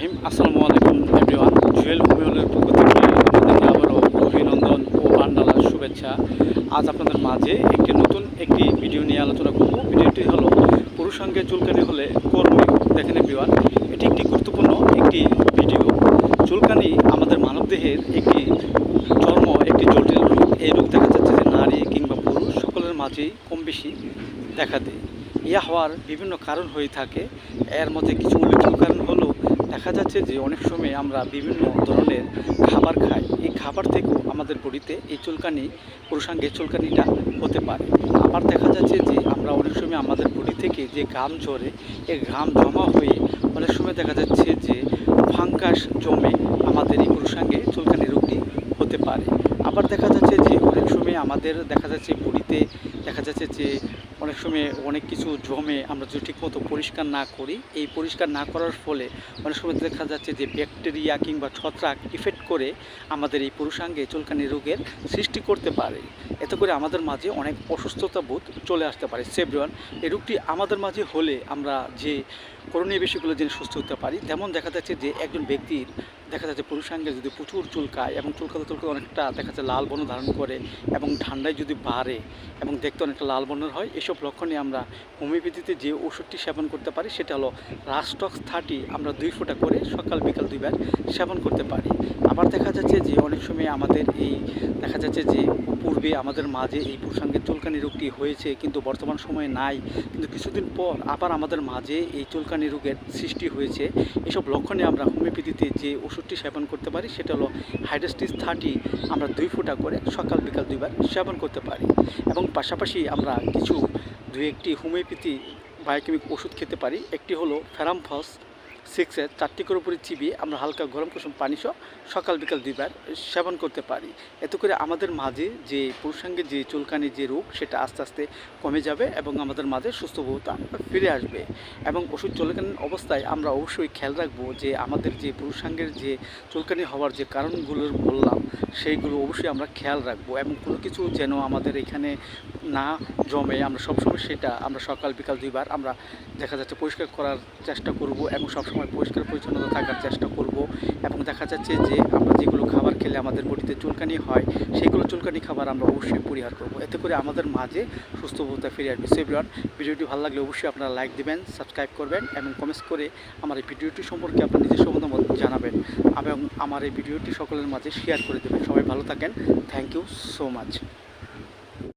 রহিম, আসসালামু আলাইকুম এভরিওয়ান। জুয়েল হুমিউলের পক্ষ থেকে আপনাদেরকে আবারও অভিনন্দন ও বান্ডালার শুভেচ্ছা। আজ আপনাদের মাঝে একটি নতুন একটি ভিডিও নিয়ে আলোচনা করব। ভিডিওটি হলো পুরুষাঙ্গে চুলকানি হলে করণীয় দেখেন এভরিওয়ান, এটি একটি গুরুত্বপূর্ণ একটি ভিডিও। চুলকানি আমাদের মানবদেহের একটি চর্ম, একটি জটিল রোগ। এই রোগ দেখা যাচ্ছে যে নারী কিংবা পুরুষ সকলের মাঝেই কম বেশি দেখা দেয়। ইয়া হওয়ার বিভিন্ন কারণ হয়ে থাকে। এর মধ্যে কিছু উল্লেখযোগ্য দেখা যাচ্ছে যে অনেক সময় আমরা বিভিন্ন ধরনের খাবার খাই। এই খাবার থেকেও আমাদের বডিতে এই চুলকানি, পুরুষাঙ্গে চুলকানিটা হতে পারে। আবার দেখা যাচ্ছে যে আমরা অনেক সময় আমাদের বডি থেকে যে ঘাম ঝরে, এই ঘাম জমা হয়ে অনেক সময় দেখা যাচ্ছে যে ফাঙ্কাস জমে আমাদের এই পুরুষাঙ্গে চুলকানি রোগটি হতে পারে। আবার দেখা যাচ্ছে যে অনেক সময় আমাদের দেখা যাচ্ছে বডিতে দেখা যাচ্ছে যে অনেক সময় অনেক কিছু জমে আমরা যদি ঠিকমতো পরিষ্কার না করি, এই পরিষ্কার না করার ফলে অনেক সময় দেখা যাচ্ছে যে ব্যাকটেরিয়া কিংবা ছত্রাক ইফেক্ট করে আমাদের এই পুরুষাঙ্গে চুলকানি রোগের সৃষ্টি করতে পারে। এতে করে আমাদের মাঝে অনেক অসুস্থতা বোধ চলে আসতে পারে। সেব্রন, এই রোগটি আমাদের মাঝে হলে আমরা যে করণীয় বিষয়গুলো জেনে সুস্থ হতে পারি, তেমন দেখা যাচ্ছে যে একজন ব্যক্তির দেখা যাচ্ছে পুরুষাঙ্গে যদি প্রচুর চুলকায় এবং চুলকাতে চুলকাতে অনেকটা দেখা যাচ্ছে লাল বর্ণ ধারণ করে এবং ঠান্ডায় যদি বাড়ে এবং দেখতে অনেকটা লাল বর্ণের হয়, এসব লক্ষণে আমরা হোমিওপ্যাথিতে যে ওষুধটি সেবন করতে পারি, সেটা হলো রাস্টক্স থার্টি আমরা দুই ফোঁটা করে সকাল, বিকাল দুইবার সেবন করতে পারি। আবার দেখা যাচ্ছে যে অনেক সময় আমাদের এই দেখা যাচ্ছে যে পূর্বে আমাদের মাঝে এই পুরুষাঙ্গের চুলকানি রোগটি হয়েছে কিন্তু বর্তমান সময়ে নাই। কিন্তু কিছুদিন পর আবার আমাদের মাঝে এই চুলকানি রোগের সৃষ্টি হয়েছে। এসব লক্ষণে আমরা হোমিওপ্যাথিতে যে ওষুধটি সেবন করতে পারি, সেটা হলো হাইড্রাস্টিস থার্টি আমরা দুই ফোঁটা করে সকাল বিকাল দুইবার সেবন করতে পারি। এবং পাশাপাশি আমরা কিছু দুই একটি হোমিওপ্যাথি বায়োকেমিক ওষুধ খেতে পারি, একটি হলো ফেরামফস সিক্সের চারটি করে উপরে চিবিয়ে আমরা হালকা গরম কুসুম পানি সহ সকাল বিকাল দুইবার সেবন করতে পারি। এতে করে আমাদের মাঝে যে পুরুষাঙ্গের যে চুলকানি যে রোগ সেটা আস্তে আস্তে কমে যাবে এবং আমাদের মাঝে সুস্থবোধতা ফিরে আসবে এবং ওষুধ চলাকালীন অবস্থায় আমরা অবশ্যই খেয়াল রাখব যে আমাদের যে পুরুষাঙ্গের যে চুলকানি হওয়ার যে কারণগুলো বললাম, সেইগুলো অবশ্যই আমরা খেয়াল রাখব এবং কোনো কিছু যেন আমাদের এখানে না জমে আমরা সবসময় সেটা আমরা সকাল বিকাল দুইবার আমরা দেখা যাচ্ছে পরিষ্কার করার চেষ্টা করব এবং সবসময় পরিষ্কার পরিচ্ছন্নতা থাকার চেষ্টা করব এবং দেখা যাচ্ছে যে আমরা যেগুলো খাবার খেলে আমাদের বডিতে চুলকানি হয়, সেগুলো চুলকানি খাবার আমরা অবশ্যই পরিহার করব। এতে করে আমাদের মাঝে সুস্থ অবস্থা ফিরে আসবে। সেভিয়ন ভিডিওটি ভালো লাগলে অবশ্যই আপনারা লাইক দেবেন, সাবস্ক্রাইব করবেন এবং কমেন্টস করে আমার এই ভিডিওটি সম্পর্কে আপনার নিজস্ব মতামত জানাবেন এবং আমার এই ভিডিওটি সকলের মাঝে শেয়ার করে দেবেন। সবাই ভালো থাকেন। Thank you so much.